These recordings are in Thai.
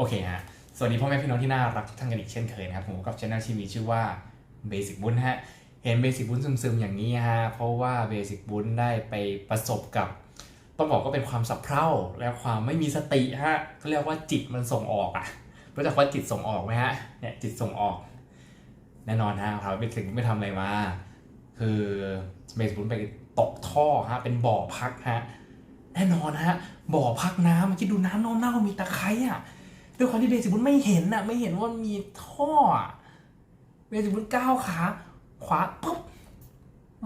โอเคฮะ สวัสดีพ่อแม่พี่น้องที่น่ารักทุกท่านกันอีกเช่นเคยนะครับ ผมกับช anel ที่มีชื่อว่า Basic บุญฮะ เห็น Basic บุญซึมๆ อย่างนี้ฮะ เพราะว่า Basic บุญได้ไปประสบกับ ต้องบอกก็เป็นความสับเพร่าและความไม่มีสติฮะก็เรียกว่าจิตมันส่งออกอะรู้จักว่าจิตส่งออกไหมฮะ เนี่ยจิตส่งออก แน่นอนฮะถามว่า Basic ไม่ทำอะไรมา คือ Basic บุญไปตกท่อฮะ เป็นบ่อพักฮะ แน่นอนฮะ บ่อพักน้ำคิดดูน้ำเน่าๆมีตะไคร้อะ ด้วยความที่เบสิบุญไม่เห็นอะไม่เห็นว่ามีท่อเบสิบุญก้าวขาขวาปุ๊บ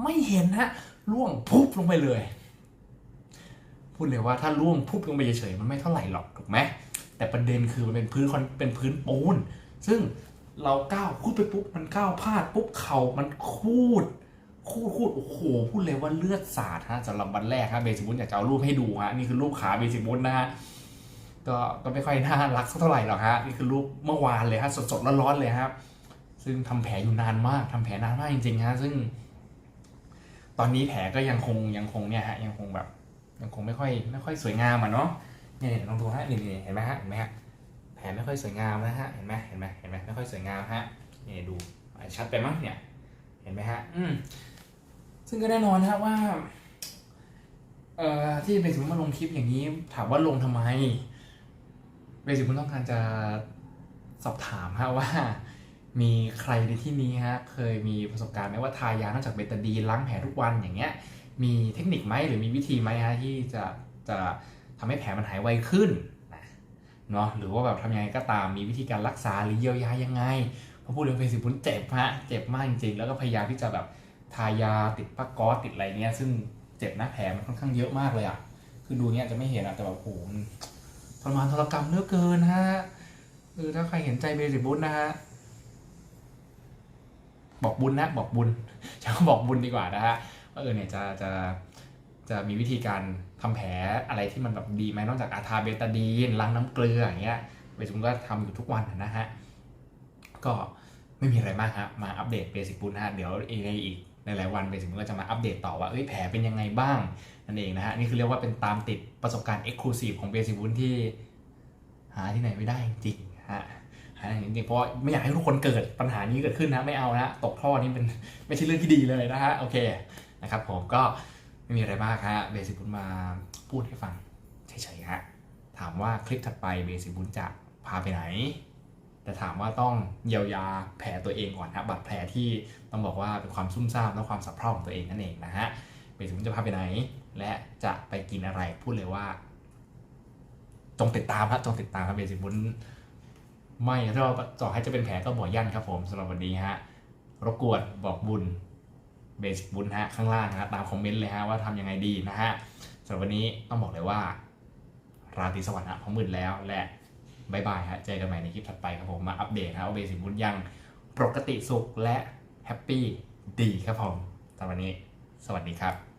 ไม่เห็นฮะล่วงพุบลงไปเลย พูดเลยว่าถ้าล่วงพุบลงไปเฉยๆมันไม่เท่าไหร่หรอกถูกไหมแต่ประเด็นคือมันเป็นพื้นคอนเป็นพื้นปูน ซึ่งเราก้าวพูดไปปุ๊บมันก้าวพลาดปุ๊บเข่ามันคูดคูดคูดโอ้โหพูดเลยว่าเลือดสาดฮะสำหรับวันแรกฮะเบสิบุญอยากจะเอารูปให้ดูฮะนี่คือรูปขาเบสิบุญนะฮะ ก็ก็ไม่ค่อยน่ารักเท่าไหร่หรอกฮะนี่คือรูปเมื่อวานเลยฮะสดๆร้อนๆเลยครับ ซึ่งทำแผลอยู่นานมากทำแผลนานมากจริงๆฮะซึ่ง ตอนนี้แผลก็ยังคงยังคงเนี่ยฮะยังคงแบบ ยังคงไม่ค่อยไม่ค่อยสวยงามอะเนาะเนี่ยเนี่ยลองดูฮะนี่นี่เห็นไหมฮะเห็นไหมฮะแผลไม่ค่อยสวยงามนะฮะเห็นไหมเห็นไหมเห็นไหมไม่ค่อยสวยงามฮะนี่ดูชัดไปมั้งเนี่ย เห็นไหมฮะอืมซึ่งก็แน่นอนนะครับว่าเอ่อที่เบสิกมาลงคลิปอย่างนี้ ถามว่าลงทำไม เบสิกมันต้องการจะสอบถามฮะว่า มีใครในที่นี้ฮะเคยมีประสบการณ์ไหมว่าทายานอกจากเบตาดีนล้างแผลทุกวันอย่างเงี้ยมีเทคนิคไหมหรือมีวิธีไหมฮะที่จะจะทำให้แผลมันหายไวขึ้นนะเนาะหรือว่าแบบทำยังไงก็ตามมีวิธีการรักษาหรือเยียวยายังไงเพราะพูดเรื่องเบสิกมันเจ็บฮะเจ็บมากจริงๆ แล้วก็พยายามที่จะแบบทายาติดผ้าก๊อติดอะไรเนี้ยซึ่งเจ็บน้าแผลมันค่อนข้างเยอะมากเลยอะคือดูเนี้ยจะไม่เห็นอะแต่แบบโหมัน ทรมานทรกรรมเลือเกินฮะเออถ้าใครเห็นใจเบสิบุญนะฮะบอกบุญนะบอกบุญจะบอกบุญดีกว่านะฮะว่าเออเนี่ยจะจะจะมีวิธีการทำแผลอะไรที่มันแบบดีไหมนอกจากอาทาเบตาดีนล้างน้ำเกลืออย่างเงี้ยเบสิบุญก็ทำอยู่ทุกวันนะฮะก็ไม่มีอะไรมากฮะมาอัปเดตเบสิกบุญนะฮะเดี๋ยวในอีก หลายๆวันเบสิกก็จะมาอัปเดตต่อว่าเอ้ยแผลเป็นยังไงบ้างนั่นเองนะฮะนี่คือเรียกว่าเป็นตามติดประสบการณ์ Exclusive ของเบสิบุญที่หาที่ไหนไม่ได้จริงฮะหาจริงเพราะไม่อยากให้ทุกคนเกิดปัญหานี้เกิดขึ้นนะไม่เอานะตกท่อนี่เป็นไม่ใช่เรื่องที่ดีเลยนะฮะโอเคนะครับผมก็ไม่มีอะไรมากฮะเบสิบุญมาพูดให้ฟังเฉยๆฮะถามว่าคลิปถัดไปเบสิบุญจะพาไปไหน แต่ถามว่าต้องเยียวยาแผลตัวเองก่อนนะบาดแผลที่ต้องบอกว่าเป็นความซุ่มซ่ามและความสับเพร่าของตัวเองนั่นเองนะฮะเบสิกจะพาไปไหน และจะไปกินอะไรพูดเลยว่า จงติดตามครับจงติดตามครับเบสิบุญไม่ถ้าเราต่อให้จะเป็นแผลก็บ่อยั่นครับผมสำหรับวันนี้ฮะรบกวนบอกบุญเบสิบุญฮะข้างล่างนะฮะตามคอมเมนต์เลยฮะว่าทำยังไงดีนะฮะสำหรับวันนี้ต้องบอกเลยว่า ราตรีสวัสดิ์ฮะพอมมืดแล้วและ บายบายฮะ เจอกันใหม่ในคลิปถัดไปครับผม มาอัปเดตฮะว่าเบสิกบุญยังปกติสุขและแฮปปี้ดีครับผมสำหรับวันนี้ สวัสดีครับ